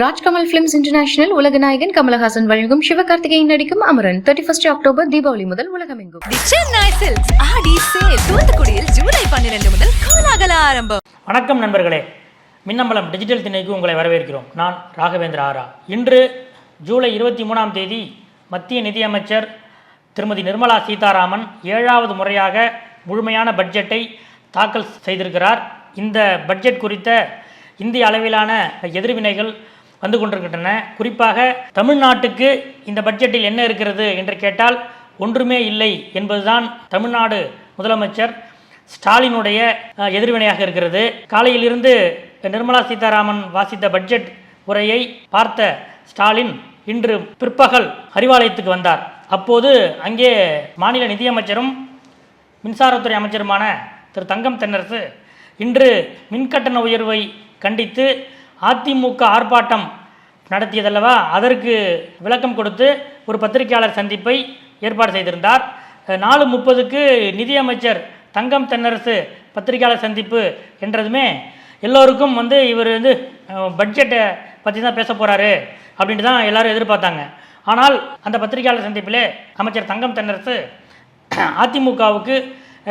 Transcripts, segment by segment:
Rajkamal films international உலக நாயகன் கமலஹாசன் வழங்கும் சிவகார்த்திகேயன் நடிக்கும் Amaran. Thirty first October Deepavali முதல் உலகமெங்கும். The Chennai silks Aadi sale தூத்துக்குடியில் ஜூலை பன்னிரண்டு முதல் கோலாகல ஆரம்பம். வணக்கம் நண்பர்களே. மின்னம்பலம் டிஜிட்டல் திணைக்கு உங்களை வரவேற்கிறோம். நான் ராகவேந்திர ஆரா. இன்று ஜூலை இருபத்தி மூணாம் தேதி மத்திய நிதியமைச்சர் திருமதி நிர்மலா சீதாராமன் ஏழாவது முறையாக முழுமையான பட்ஜெட்டை தாக்கல் செய்திருக்கிறார். இந்த பட்ஜெட் குறித்த இந்திய அளவிலான எதிர்வினைகள் வந்து கொண்டிருக்கின்றன. குறிப்பாக தமிழ்நாட்டுக்கு இந்த பட்ஜெட்டில் என்ன இருக்கிறது என்று கேட்டால் ஒன்றுமே இல்லை என்பதுதான் தமிழ்நாடு முதலமைச்சர் ஸ்டாலினுடைய எதிர்வினையாக இருக்கிறது. காலையிலிருந்து நிர்மலா சீதாராமன் வாசித்த பட்ஜெட் உரையை பார்த்த ஸ்டாலின் இன்று பிற்பகல் அறிவாலயத்துக்கு வந்தார். அப்போது அங்கே மாநில நிதியமைச்சரும் மின்சாரத்துறை அமைச்சருமான திரு தங்கம் தென்னரசு இன்று மின்கட்டண உயர்வை கண்டித்து அதிமுக ஆர்ப்பாட்டம் நடத்தியதல்லவா? அதற்கு விளக்கம் கொடுத்து ஒரு பத்திரிகையாளர் சந்திப்பை ஏற்பாடு செய்திருந்தார். நாலு முப்பதுக்கு நிதியமைச்சர் தங்கம் தென்னரசு பத்திரிகையாளர் சந்திப்பு என்றதுமே எல்லோருக்கும் வந்து இவர் வந்து பட்ஜெட்டை பற்றி தான் பேச போகிறாரு அப்படின்ட்டு தான் எல்லோரும் எதிர்பார்த்தாங்க. ஆனால் அந்த பத்திரிகையாளர் சந்திப்பிலே அமைச்சர் தங்கம் தென்னரசு அதிமுகவுக்கு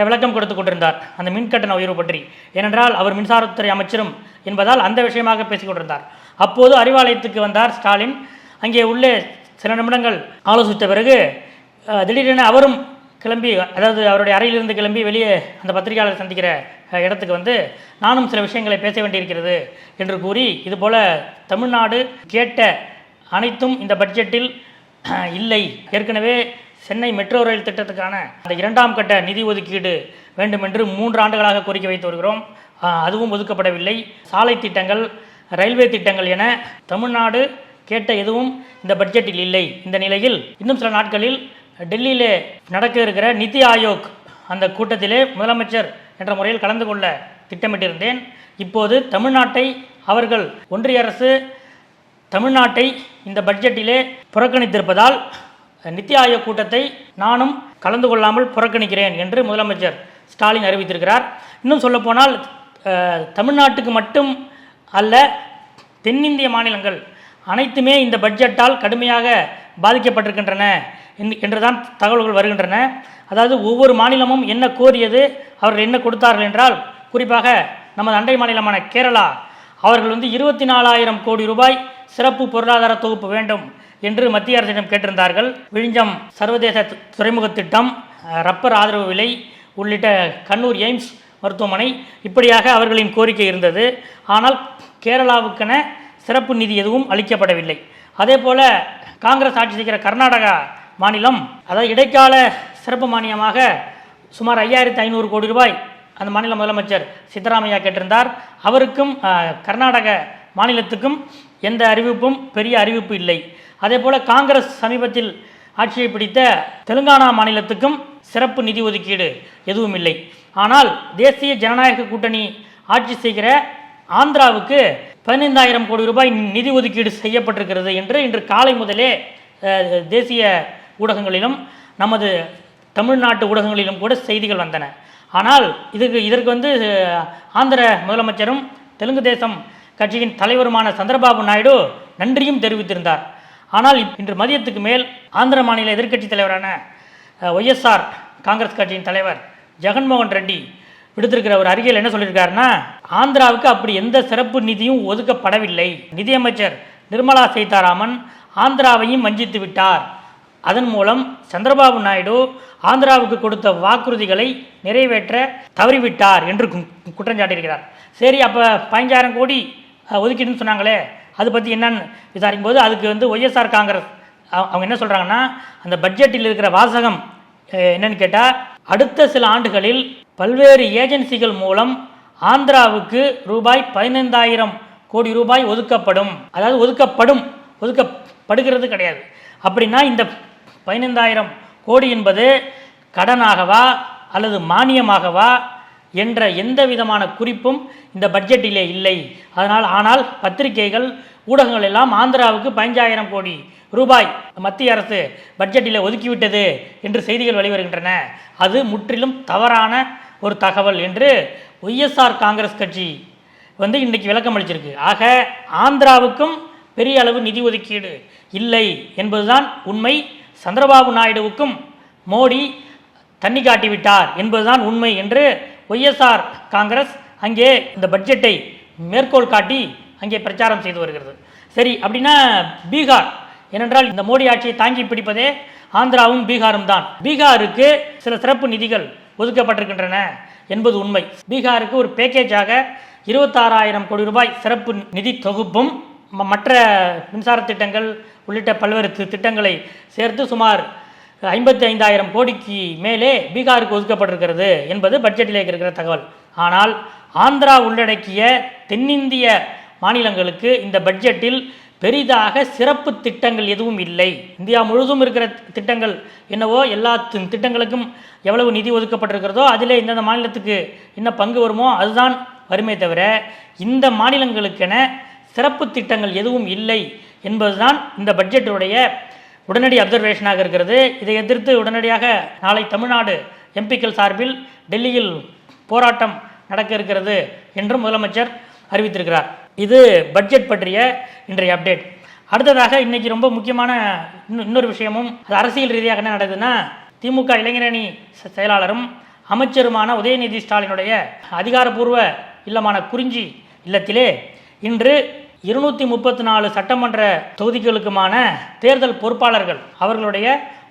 விளக்கம் கொடுத்து கொண்டிருந்தார். அந்த மின்கட்டண உயர்வு பற்றி. ஏனென்றால் அவர் மின்சாரத்துறை அமைச்சரும் என்பதால் அந்த விஷயமாக பேசிக் கொண்டிருந்தார். அப்போது அறிவாலயத்துக்கு வந்தார் ஸ்டாலின். அங்கே உள்ளே சில நிமிடங்கள் ஆலோசித்த பிறகு திடீரென அவரும் கிளம்பி அதாவது அவருடைய அறையிலிருந்து கிளம்பி வெளியே அந்த பத்திரிகையாளர் சந்திக்கிற இடத்துக்கு வந்து நானும் சில விஷயங்களை பேச வேண்டியிருக்கிறது என்று கூறி இதுபோல தமிழ்நாடு கேட்ட அனைத்தும் இந்த பட்ஜெட்டில் இல்லை. ஏற்கனவே சென்னை மெட்ரோ ரயில் திட்டத்துக்கான அந்த இரண்டாம் கட்ட நிதி ஒதுக்கீடு வேண்டுமென்று மூன்று ஆண்டுகளாக கோரிக்கை வைத்து வருகிறோம். அதுவும் ஒதுக்கப்படவில்லை. சாலை திட்டங்கள் ரயில்வே திட்டங்கள் என தமிழ்நாடு கேட்ட எதுவும் இந்த பட்ஜெட்டில் இல்லை. இந்த நிலையில் இன்னும் சில நாட்களில் டெல்லியிலே நடக்க இருக்கிற நிதி ஆயோக் அந்த கூட்டத்திலே முதலமைச்சர் என்ற முறையில் கலந்து கொள்ள திட்டமிட்டிருந்தேன். இப்போது தமிழ்நாட்டை அவர்கள் ஒன்றிய அரசு தமிழ்நாட்டை இந்த பட்ஜெட்டிலே புறக்கணித்திருப்பதால் நித்தி ஆயோக் கூட்டத்தை நானும் கலந்து கொள்ளாமல் புறக்கணிக்கிறேன் என்று முதலமைச்சர் ஸ்டாலின் அறிவித்திருக்கிறார். இன்னும் சொல்லப்போனால் தமிழ்நாட்டுக்கு மட்டும் அல்ல தென்னிந்திய மாநிலங்கள் அனைத்துமே இந்த பட்ஜெட்டால் கடுமையாக பாதிக்கப்பட்டிருக்கின்றன என்றுதான் தகவல்கள் வருகின்றன. அதாவது ஒவ்வொரு மாநிலமும் என்ன கோரியது அவர்கள் என்ன கொடுத்தார்கள் என்றால் குறிப்பாக நமது அண்டை மாநிலமான கேரளா அவர்கள் வந்து இருபத்தி நாலாயிரம் கோடி ரூபாய் சிறப்பு பொருளாதார தொகுப்பு வேண்டும். என்று மத்திய அரசிடம் கேட்டிருந்தார்கள். விழிஞ்சம் சர்வதேச துறைமுக திட்டம் ரப்பர் ஆதரவு விலை உள்ளிட்ட கண்ணூர் எய்ம்ஸ் மருத்துவமனை இப்படியாக அவர்களின் கோரிக்கை இருந்தது. ஆனால் கேரளாவுக்கென சிறப்பு நிதி எதுவும் அளிக்கப்படவில்லை. அதே போல காங்கிரஸ் ஆட்சி செய்கிற கர்நாடகா மாநிலம் அதாவது இடைக்கால சிறப்பு மானியமாக சுமார் ஐயாயிரத்தி ஐநூறு கோடி ரூபாய் அந்த மாநில முதலமைச்சர் சித்தராமையா கேட்டிருந்தார். அவருக்கும் கர்நாடக மாநிலத்துக்கும் எந்த அறிவிப்பும் பெரிய அறிவிப்பு இல்லை. அதே போல் காங்கிரஸ் சமீபத்தில் ஆட்சியை பிடித்த தெலுங்கானா மாநிலத்துக்கும் சிறப்பு நிதி ஒதுக்கீடு எதுவும் இல்லை. ஆனால் தேசிய ஜனநாயக கூட்டணி ஆட்சி செய்கிற ஆந்திராவுக்கு பதினைந்தாயிரம் கோடி ரூபாய் நிதி ஒதுக்கீடு செய்யப்பட்டிருக்கிறது என்று இன்று காலை முதலே தேசிய ஊடகங்களிலும் நமது தமிழ்நாட்டு ஊடகங்களிலும் கூட செய்திகள் வந்தன. ஆனால் இதுக்கு இதற்கு வந்து ஆந்திர முதலமைச்சரும் தெலுங்கு தேசம் கட்சியின் தலைவருமான சந்திரபாபு நாயுடு நன்றியும் தெரிவித்திருந்தார். ஆனால் இன்று மதியத்துக்கு மேல் ஆந்திர மாநில எதிர்க்கட்சி தலைவரான ஒய்எஸ்ஆர் காங்கிரஸ் கட்சியின் தலைவர் ஜெகன்மோகன் ரெட்டி விடுத்திருக்கிற ஒரு அறிக்கையில் என்ன சொல்லியிருக்காருன்னா ஆந்திராவுக்கு அப்படி எந்த சிறப்பு நிதியும் ஒதுக்கப்படவில்லை. நிதியமைச்சர் நிர்மலா சீதாராமன் ஆந்திராவையும் வஞ்சித்து விட்டார். அதன் மூலம் சந்திரபாபு நாயுடு ஆந்திராவுக்கு கொடுத்த வாக்குறுதிகளை நிறைவேற்ற தவறிவிட்டார் என்று கு- குற்றம் சாட்டியிருக்கிறார். சரி அப்போ பதினஞ்சாயிரம் கோடி அஹ், சொன்னாங்களே அது பற்றி என்னன்னு விசாரிக்கும் போது அதுக்கு வந்து ஒய்எஸ்ஆர் காங்கிரஸ் அவங்க என்ன சொல்கிறாங்கன்னா அந்த பட்ஜெட்டில் இருக்கிற வாசகம் என்னன்னு கேட்டால் அடுத்த சில ஆண்டுகளில் பல்வேறு ஏஜென்சிகள் மூலம் ஆந்திராவுக்கு ரூபாய் பதினைந்தாயிரம் கோடி ரூபாய் ஒதுக்கப்படும். அதாவது ஒதுக்கப்படும் ஒதுக்கப்படுகிறது கிடையாது. அப்படின்னா இந்த பதினைந்தாயிரம் கோடி என்பது கடனாகவா அல்லது மானியமாகவா என்ற எந்த விதமான குறிப்பும் இந்த பட்ஜெட்டிலே இல்லை. அதனால் ஆனால் பத்திரிகைகள் ஊடகங்கள் எல்லாம் ஆந்திராவுக்கு பதினஞ்சாயிரம் கோடி ரூபாய் மத்திய அரசு பட்ஜெட்டில் ஒதுக்கிவிட்டது என்று செய்திகள் வெளிவருகின்றன. அது முற்றிலும் தவறான ஒரு தகவல் என்று ஒய்எஸ்ஆர் காங்கிரஸ் கட்சி வந்து இன்னைக்கு விளக்கம் அளிச்சிருக்கு. ஆக ஆந்திராவுக்கும் பெரிய அளவு நிதி ஒதுக்கீடு இல்லை என்பதுதான் உண்மை. சந்திரபாபு நாயுடுவுக்கும் மோடி தண்ணி காட்டிவிட்டார் என்பதுதான் உண்மை என்று ஒய்எஸ்ஆர் காங்கிரஸ் அங்கே இந்த பட்ஜெட்டை மேற்கோள் காட்டி அங்கே பிரச்சாரம் செய்து வருகிறது. சரி அப்படின்னா பீகார். ஏனென்றால் இந்த மோடி ஆட்சியை தாங்கி பிடிப்பதே ஆந்திராவும் பீகாரும் தான். பீகாருக்கு சில சிறப்பு நிதிகள் ஒதுக்கப்பட்டிருக்கின்றன என்பது உண்மை. பீகாருக்கு ஒரு பேக்கேஜாக இருபத்தாறாயிரம் கோடி ரூபாய் சிறப்பு நிதி தொகுப்பும் மற்ற மின்சார திட்டங்கள் உள்ளிட்ட பல்வேறு திட்டங்களை சேர்த்து சுமார் ஐம்பத்தி ஐந்தாயிரம் கோடிக்கு மேலே பீகாருக்கு ஒதுக்கப்பட்டிருக்கிறது என்பது பட்ஜெட்டில் இருக்கிற தகவல். ஆனால் ஆந்திரா உள்ளடக்கிய தென்னிந்திய மாநிலங்களுக்கு இந்த பட்ஜெட்டில் பெரிதாக சிறப்பு திட்டங்கள் எதுவும் இல்லை. இந்தியா முழுதும் இருக்கிற திட்டங்கள் என்னவோ எல்லா திட்டங்களுக்கும் எவ்வளவு நிதி ஒதுக்கப்பட்டிருக்கிறதோ அதிலே இந்தந்த மாநிலத்துக்கு என்ன பங்கு வருமோ அதுதான் வருமே தவிர இந்த மாநிலங்களுக்கென சிறப்பு திட்டங்கள் எதுவும் இல்லை என்பதுதான் இந்த பட்ஜெட்டுடைய உடனடி அப்சர்வேஷனாக இருக்கிறது. இதை எதிர்த்து உடனடியாக நாளை தமிழ்நாடு எம்பிக்கள் சார்பில் டெல்லியில் போராட்டம் நடக்க இருக்கிறது என்றும் முதலமைச்சர் அறிவித்திருக்கிறார். இது பட்ஜெட் பற்றிய இன்றைய அப்டேட் அடுத்ததாக இன்னைக்கு ரொம்ப முக்கியமான இன்னொரு விஷயமும் அது அரசியல் ரீதியாக என்ன நடக்குதுன்னா திமுக இளைஞரணி செ- செயலாளரும் அமைச்சருமான உதயநிதி ஸ்டாலினுடைய அதிகாரப்பூர்வ இல்லமான குறிஞ்சி இல்லத்திலே இன்று இருநூத்தி முப்பத்தி நாலு சட்டமன்ற தொகுதிகளுக்குமான தேர்தல் பொறுப்பாளர்கள் அவர்களுடைய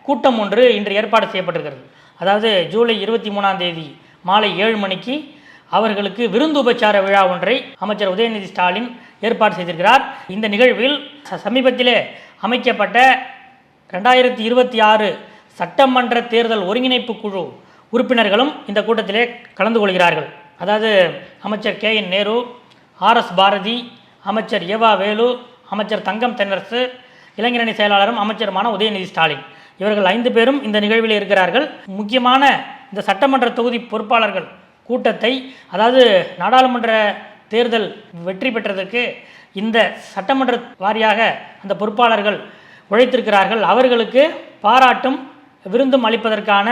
கூட்டம் ஒன்று இன்று ஏற்பாடு செய்யப்பட்டிருக்கிறது. அதாவது ஜூலை இருபத்தி மூணாம் தேதி மாலை ஏழு மணிக்கு அவர்களுக்கு விருந்து உபச்சார விழா ஒன்றை அமைச்சர் உதயநிதி ஸ்டாலின் ஏற்பாடு செய்திருக்கிறார். இந்த நிகழ்வில் சமீபத்திலே அமைக்கப்பட்ட ரெண்டாயிரத்தி இருபத்தி ஆறு சட்டமன்ற தேர்தல் ஒருங்கிணைப்பு குழு உறுப்பினர்களும் இந்த கூட்டத்திலே கலந்து கொள்கிறார்கள். அதாவது அமைச்சர் K N Nehru R S Bharathi அமைச்சர் ஏவா வேலு அமைச்சர் தங்கம் தென்னரசு இளைஞரணி செயலாளரும் அமைச்சருமான உதயநிதி ஸ்டாலின். இவர்கள் ஐந்து பேரும் இந்த நிகழ்வில் இருக்கிறார்கள். முக்கியமான இந்த சட்டமன்ற தொகுதி பொறுப்பாளர்கள் கூட்டத்தை அதாவது நாடாளுமன்ற தேர்தல் வெற்றி பெற்றதற்கு இந்த சட்டமன்ற வாரியாக அந்த பொறுப்பாளர்கள் உழைத்திருக்கிறார்கள். அவர்களுக்கு பாராட்டும் விருந்தும் அளிப்பதற்கான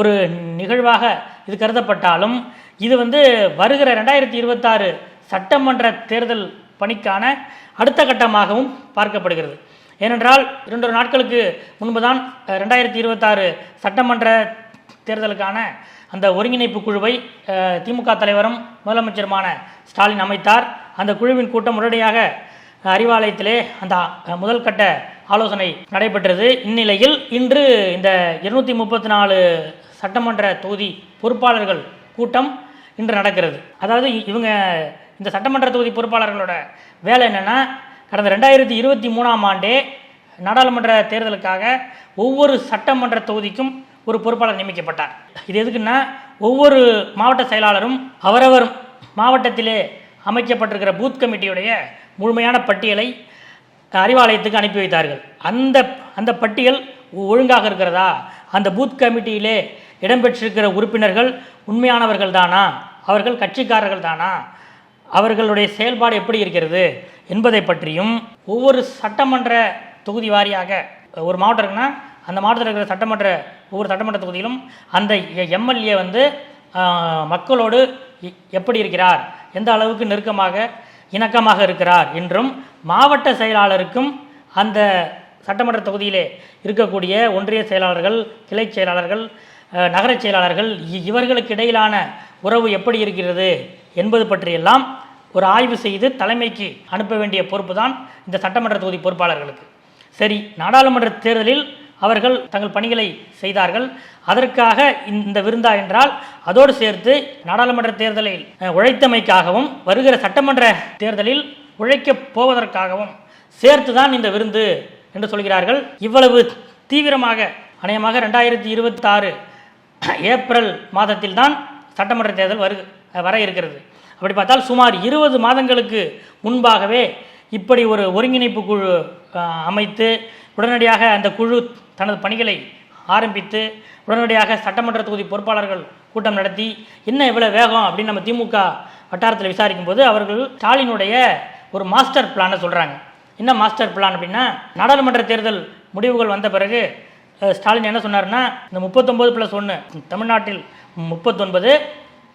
ஒரு நிகழ்வாக இது கருதப்பட்டாலும் இது வந்து வருகிற ரெண்டாயிரத்தி இருபத்தாறு சட்டமன்ற தேர்தல் பணிக்கான அடுத்த கட்டமாகவும் பார்க்கப்படுகிறது. ஏனென்றால் இரண்டொரு நாட்களுக்கு முன்புதான் ரெண்டாயிரத்தி இருபத்தாறு சட்டமன்ற தேர்தலுக்கான அந்த ஒருங்கிணைப்பு குழுவை திமுக தலைவரும் முதலமைச்சருமான ஸ்டாலின் அமைத்தார். அந்த குழுவின் கூட்டம் உடனடியாக அறிவாலயத்திலே அந்த முதல் கட்ட ஆலோசனை நடைபெற்றது. இந்நிலையில் இன்று இந்த இருநூற்றி முப்பத்தி நாலு சட்டமன்ற தொகுதி பொறுப்பாளர்கள் கூட்டம் இன்று நடக்கிறது. அதாவது இ- இவங்க இந்த சட்டமன்ற தொகுதி பொறுப்பாளர்களோட வேலை என்னென்னா கடந்த ரெண்டாயிரத்தி இருபத்தி மூணாம் ஆண்டே நாடாளுமன்ற தேர்தலுக்காக ஒவ்வொரு சட்டமன்ற தொகுதிக்கும் ஒரு பொறுப்பாளர் நியமிக்கப்பட்டார். இது எதுக்குன்னா ஒவ்வொரு மாவட்ட செயலாளரும் அவரவர் மாவட்டத்திலே அமைக்கப்பட்டிருக்கிற பூத் கமிட்டியுடைய முழுமையான பட்டியலை அறிவாலயத்துக்கு அனுப்பி வைத்தார்கள். அந்த அந்த பட்டியல் ஒழுங்காக இருக்கிறதா? அந்த பூத் கமிட்டியிலே இடம்பெற்றிருக்கிற உறுப்பினர்கள் உண்மையானவர்கள் தானா அவர்கள் கட்சிக்காரர்கள் தானா? அவர்களுடைய செயல்பாடு எப்படி இருக்கிறது என்பதை பற்றியும் ஒவ்வொரு சட்டமன்ற தொகுதி வாரியாக ஒரு மாவட்டம் இருக்குன்னா அந்த மாவட்டத்தில் இருக்கிற சட்டமன்ற ஒவ்வொரு சட்டமன்ற தொகுதியிலும் அந்த எம்எல்ஏ வந்து மக்களோடு எ- எப்படி இருக்கிறார் எந்த அளவுக்கு நெருக்கமாக இணக்கமாக இருக்கிறார் என்றும் மாவட்ட செயலாளருக்கும் அந்த சட்டமன்ற தொகுதியிலே இருக்கக்கூடிய ஒன்றிய செயலாளர்கள் கிளை செயலாளர்கள் நகரச் செயலாளர்கள் இ- இவர்களுக்கு இடையிலான உறவு எப்படி இருக்கிறது என்பது பற்றியெல்லாம் ஒரு ஆய்வு செய்து தலைமைக்கு அனுப்ப வேண்டிய பொறுப்பு தான் இந்த சட்டமன்ற தொகுதி பொறுப்பாளர்களுக்கு. சரி நாடாளுமன்ற தேர்தலில் அவர்கள் தங்கள் பணிகளை செய்தார்கள். அதற்காக இந்த விருந்தா என்றால் அதோடு சேர்த்து நாடாளுமன்ற தேர்தலில் உழைத்தமைக்காகவும் வருகிற சட்டமன்ற தேர்தலில் உழைக்கப் போவதற்காகவும் சேர்த்து தான் இந்த விருந்து என்று சொல்கிறார்கள். இவ்வளவு தீவிரமாக அநேகமாக ரெண்டாயிரத்தி இருபத்தாறு ஏப்ரல் மாதத்தில் தான் சட்டமன்ற தேர்தல் வரு வர இருக்கிறது. அப்படி பார்த்தால் சுமார் இருபது மாதங்களுக்கு முன்பாகவே இப்படி ஒரு ஒருங்கிணைப்பு குழு அமைத்து உடனடியாக அந்த குழு தனது பணிகளை ஆரம்பித்து உடனடியாக சட்டமன்ற தொகுதி பொறுப்பாளர்கள் கூட்டம் நடத்தி என்ன இவ்வளோ வேகம் அப்படின்னு நம்ம திமுக வட்டாரத்தில் விசாரிக்கும் போது அவர்கள் ஸ்டாலினுடைய ஒரு மாஸ்டர் பிளானை சொல்கிறாங்க என்ன மாஸ்டர் பிளான் அப்படின்னா நாடாளுமன்ற தேர்தல் முடிவுகள் வந்த பிறகு ஸ்டாலின் என்ன சொன்னார்னா இந்த முப்பத்தொம்போது ப்ளஸ் ஒன்று தமிழ்நாட்டில் முப்பத்தொன்பது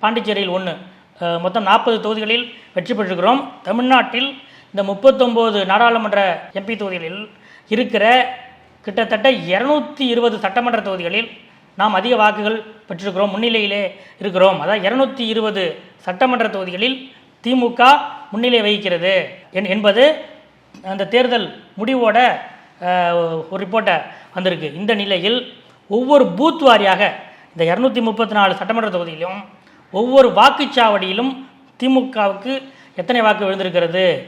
பாண்டிச்சேரியில் ஒன்று மொத்தம் நாற்பது தொகுதிகளில் வெற்றி பெற்றிருக்கிறோம். தமிழ்நாட்டில் இந்த முப்பத்தொம்போது நாடாளுமன்ற எம்பி தொகுதிகளில் இருக்கிற கிட்டத்தட்ட இரநூத்தி இருபது சட்டமன்ற தொகுதிகளில் நாம் அதிக வாக்குகள் பெற்றிருக்கிறோம் முன்னிலையிலே இருக்கிறோம். அதாவது இரநூத்தி இருபது சட்டமன்ற தொகுதிகளில் திமுக முன்னிலை வகிக்கிறது என்- என்பது அந்த தேர்தல் முடிவோட ஒரு ரிப்போர்ட்டை வந்திருக்கு. இந்த நிலையில் ஒவ்வொரு பூத் வாரியாக இந்த இரநூத்தி முப்பத்தி நாலு சட்டமன்ற தொகுதியிலும் ஒவ்வொரு வாக்குச்சாவடியிலும் திமுகவுக்கு எத்தனை வாக்கு விழுந்திருக்கிறது?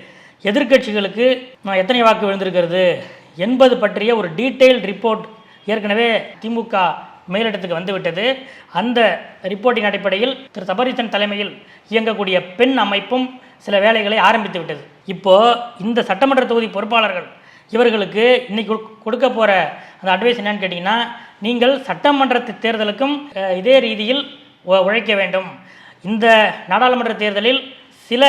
எதிர்க்கட்சிகளுக்கு எத்தனை வாக்கு விழுந்திருக்கிறது? என்பது பற்றிய ஒரு டீட்டெயில் ரிப்போர்ட் ஏற்கனவே திமுக மேலிடத்துக்கு வந்துவிட்டது. அந்த ரிப்போர்ட்டின் அடிப்படையில் திரு சபரீசன் தலைமையில் இயங்கக்கூடிய பெண் அமைப்பும் சில வேலைகளை ஆரம்பித்து விட்டது. இப்போ இந்த சட்டமன்ற தொகுதி பொறுப்பாளர்கள் இவர்களுக்கு இன்னைக்கு கொடு- கொடுக்க போற அந்த அட்வைஸ் என்னன்னு கேட்டிங்கன்னா நீங்கள் சட்டமன்ற தேர்தலுக்கும் இதே ரீதியில் உழைக்க வேண்டும். இந்த நாடாளுமன்ற தேர்தலில் சில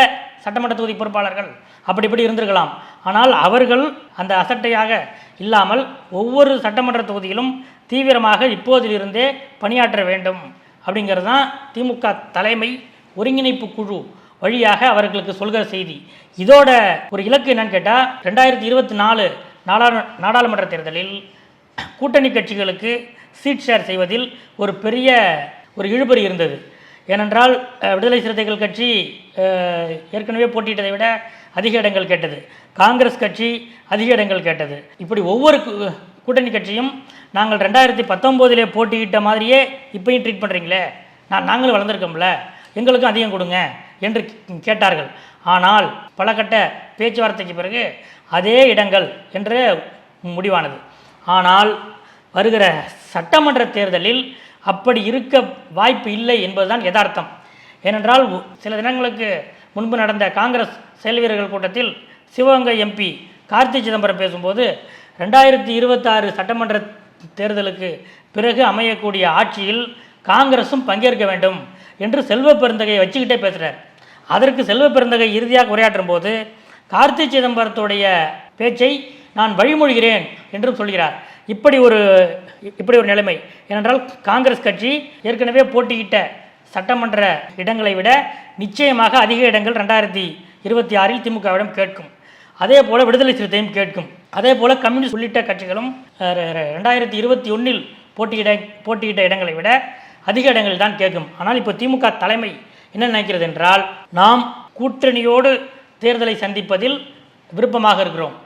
சட்டமன்ற தொகுதி பொறுப்பாளர்கள் அப்படி இப்படி இருந்திருக்கலாம். ஆனால் அவர்கள் அந்த அசட்டையாக இல்லாமல் ஒவ்வொரு சட்டமன்ற தொகுதியிலும் தீவிரமாக இப்போதிலிருந்தே பணியாற்ற வேண்டும். அப்படிங்கிறது தான் திமுக தலைமை ஒருங்கிணைப்பு குழு வழியாக அவர்களுக்கு சொல்கிற செய்தி. இதோட ஒரு இலக்கு என்னன்னு கேட்டால் ரெண்டாயிரத்தி இருபத்தி நாலு நாடா நாடாளுமன்ற தேர்தலில் கூட்டணி கட்சிகளுக்கு சீட் ஷேர் செய்வதில் ஒரு பெரிய ஒரு இழுபறி இருந்தது. ஏனென்றால் விடுதலை சிறுத்தைகள் கட்சி ஏற்கனவே போட்டியிட்டதை விட அதிக இடங்கள் கேட்டது. காங்கிரஸ் கட்சி அதிக இடங்கள் கேட்டது. இப்படி ஒவ்வொரு கூட்டணி கட்சியும் நாங்கள் ரெண்டாயிரத்தி பத்தொம்போதிலே போட்டியிட்ட மாதிரியே இப்பயும் ட்ரீட் பண்ணுறீங்களே நான் நாங்களும் வளர்ந்துருக்கோம்ல. எங்களுக்கும் அதிகம் கொடுங்க என்று கேட்டார்கள். ஆனால் பல கட்ட பேச்சுவார்த்தைக்கு பிறகு அதே இடங்கள் என்று முடிவானது. ஆனால் வருகிற சட்டமன்ற தேர்தலில் அப்படி இருக்க வாய்ப்பு இல்லை என்பதுதான் யதார்த்தம். ஏனென்றால் சில தினங்களுக்கு முன்பு நடந்த காங்கிரஸ் செயல்வீரர்கள் கூட்டத்தில் சிவகங்கை எம்பி கார்த்தி சிதம்பரம் பேசும்போது ரெண்டாயிரத்தி இருபத்தாறு சட்டமன்ற தேர்தலுக்கு பிறகு அமையக்கூடிய ஆட்சியில் காங்கிரஸும் பங்கேற்க வேண்டும் என்று செல்வ பெருந்தகையை வச்சுக்கிட்டே பேசுகிறார் அதற்கு செல்வ பெருந்தகை இறுதியாக உரையாற்றும் போது கார்த்தி சிதம்பரத்துடைய பேச்சை நான் வழிமொழிகிறேன் என்றும் சொல்கிறார். இப்படி ஒரு இப்படி ஒரு நிலைமை. ஏனென்றால் காங்கிரஸ் கட்சி ஏற்கனவே போட்டியிட்ட சட்டமன்ற இடங்களை விட நிச்சயமாக அதிக இடங்கள் ரெண்டாயிரத்தி இருபத்தி ஆறில் திமுகவிடம் கேட்கும். அதே போல விடுதலை சிறுத்தையும் கேட்கும். அதே போல கம்யூனிஸ்ட் உள்ளிட்ட கட்சிகளும் ரெண்டாயிரத்தி இருபத்தி ஒன்றில் போட்டியிட போட்டியிட்ட இடங்களை விட அதிக இடங்கள் தான் கேட்கும். ஆனால் இப்போ திமுக தலைமை என்ன நினைக்கிறது என்றால் நாம் கூட்டணியோடு தேர்தலை சந்திப்பதில் விருப்பமாக இருக்கிறோம்.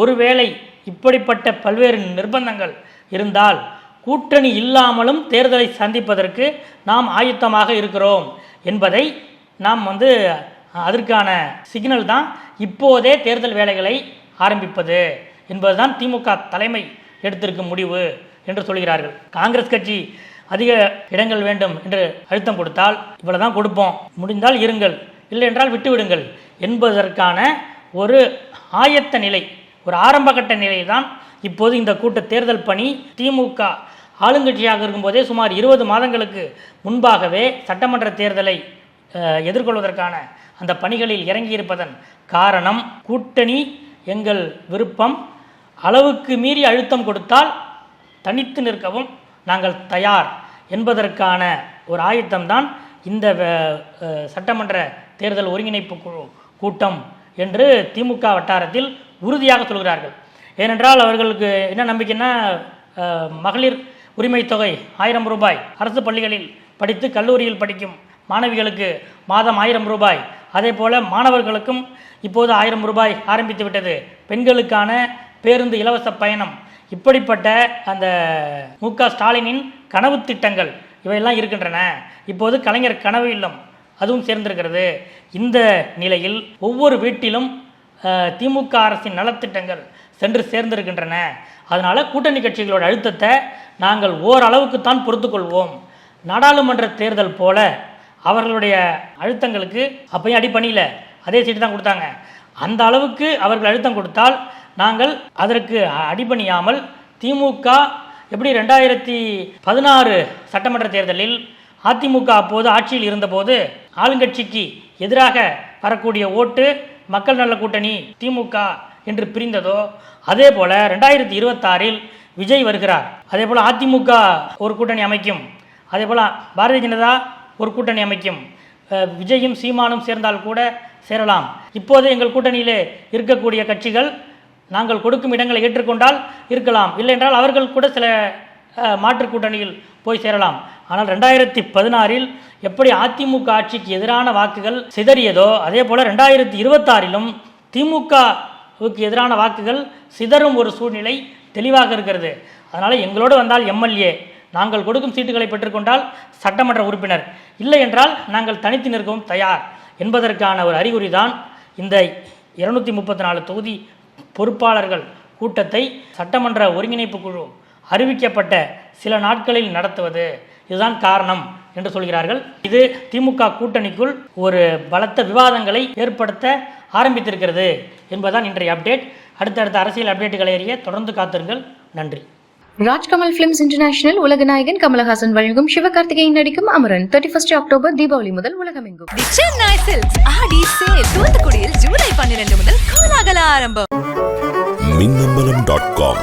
ஒருவேளை இப்படிப்பட்ட பல்வேறு நிர்பந்தங்கள் இருந்தால் கூட்டணி இல்லாமலும் தேர்தலை சந்திப்பதற்கு நாம் ஆயுத்தமாக இருக்கிறோம் என்பதை நாம் வந்து அதற்கான சிக்னல் தான் இப்போதே தேர்தல் வேலைகளை ஆரம்பிப்பது என்பதுதான் திமுக தலைமை எடுத்திருக்கும் முடிவு என்று சொல்கிறார்கள். காங்கிரஸ் கட்சி அதிக இடங்கள் வேண்டும் என்று அழுத்தம் கொடுத்தால் இவ்வளோதான் கொடுப்போம். முடிந்தால் இருங்கள் இல்லை என்றால் விட்டுவிடுங்கள் என்பதற்கான ஒரு ஆயத்த நிலை ஒரு ஆரம்பகட்ட நிலை தான் இப்போது இந்த கூட்ட தேர்தல் பணி திமுக ஆளுங்கட்சியாக இருக்கும்போதே சுமார் இருபது மாதங்களுக்கு முன்பாகவே சட்டமன்ற தேர்தலை எதிர்கொள்வதற்கான அந்த பணிகளில் இறங்கியிருப்பதன் காரணம் கூட்டணி எங்கள் விருப்பம் அளவுக்கு மீறி அழுத்தம் கொடுத்தால் தனித்து நிற்கவும் நாங்கள் தயார் என்பதற்கான ஒரு ஆயத்தம்தான் இந்த சட்டமன்ற தேர்தல் ஒருங்கிணைப்பு குழு கூட்டம் என்று திமுக வட்டாரத்தில் உறுதியாக சொல்கிறார்கள். ஏனென்றால் அவர்களுக்கு என்ன நம்பிக்கைன்னா மகளிர் உரிமை தொகை ஆயிரம் ரூபாய். அரசு பள்ளிகளில் படித்து கல்லூரியில் படிக்கும் மாணவிகளுக்கு மாதம் ஆயிரம் ரூபாய். அதே போல் மாணவர்களுக்கும் இப்போது ஆயிரம் ரூபாய் ஆரம்பித்து விட்டது. பெண்களுக்கான பேருந்து இலவச பயணம். இப்படிப்பட்ட அந்த மு க ஸ்டாலினின் கனவு திட்டங்கள் இவையெல்லாம் இருக்கின்றன. இப்போது கலைஞர் கனவு இல்லம் அதுவும் சேர்ந்திருக்கிறது. இந்த நிலையில் ஒவ்வொரு வீட்டிலும் திமுக அரசின் நலத்திட்டங்கள் சென்று சேர்ந்திருக்கின்றன. அதனால் கூட்டணி கட்சிகளோட அழுத்தத்தை நாங்கள் ஓரளவுக்கு தான் பொறுத்துக்கொள்வோம் நாடாளுமன்ற தேர்தல் போல அவர்களுடைய அழுத்தங்களுக்கு அப்பயும் அடிப்பணியில் அதே சீட்டு தான் கொடுத்தாங்க. அந்த அளவுக்கு அவர்கள் அழுத்தம் கொடுத்தால் நாங்கள் அதற்கு அடிபணியாமல் திமுக எப்படி ரெண்டாயிரத்தி பதினாறு சட்டமன்ற தேர்தலில் அதிமுக அப்போது ஆட்சியில் இருந்தபோது ஆளுங்கட்சிக்கு எதிராக வரக்கூடிய ஓட்டு மக்கள் நல கூட்டணி திமுக என்று பிரிந்ததோ அதே போல ரெண்டாயிரத்தி இருபத்தாறில் விஜய் வருகிறார். அதே போல அதிமுக ஒரு கூட்டணி அமைக்கும். அதே போல் பாரதிய ஜனதா ஒரு கூட்டணி அமைக்கும். விஜயும் சீமானும் சேர்ந்தால் கூட சேரலாம். இப்போது எங்கள் கூட்டணியிலே இருக்கக்கூடிய கட்சிகள் நாங்கள் கொடுக்கும் இடங்களை ஏற்றுக்கொண்டால் இருக்கலாம். இல்லை என்றால் அவர்கள் கூட சில மாற்றுக் கூட்டணியில் போய் சேரலாம். ஆனால் ரெண்டாயிரத்தி பதினாறில் எப்படி அதிமுக ஆட்சிக்கு எதிரான வாக்குகள் சிதறியதோ அதே போல் ரெண்டாயிரத்தி இருபத்தாறிலும் திமுகவுக்கு எதிரான வாக்குகள் சிதறும் ஒரு சூழ்நிலை தெளிவாக இருக்கிறது. அதனால் எங்களோடு வந்தால் எம்எல்ஏ. நாங்கள் கொடுக்கும் சீட்டுகளை பெற்றுக்கொண்டால் சட்டமன்ற உறுப்பினர். இல்லை என்றால் நாங்கள் தனித்து நிற்கவும் தயார் என்பதற்கான ஒரு அறிகுறி தான் இந்த இருநூற்றி முப்பத்தி நாலு தொகுதி பொறுப்பாளர்கள் கூட்டத்தை சட்டமன்ற ஒருங்கிணைப்பு குழு அறிவிக்கப்பட்ட சில நாட்களில் நடத்துவது. இதுதான் காரணம் என்று சொல்கிறார்கள். இது திமுக கூட்டணிக்குள் ஒரு பலத்த விவாதங்களை ஏற்படுத்த ஆரம்பித்திருக்கிறது என்பதுதான் இன்றைய அப்டேட் அடுத்தடுத்த அரசியல் அப்டேட்டுகளை அறிய தொடர்ந்து காத்திருங்கள். நன்றி. ராஜ்கமல் பிலிம்ஸ் இன்டர்நேஷனல் உலக நாயகன் கமலஹாசன் வழங்கும் சிவகார்த்திகேயன் நடிக்கும் Amaran. Thirty first October Deepavali முதல் உலகமெங்கும். The Chennai silks Aadi sale தூத்துக்குடியில் ஜூலை பன்னிரண்டு முதல் கோலாகல ஆரம்பம். Minnambalam dot com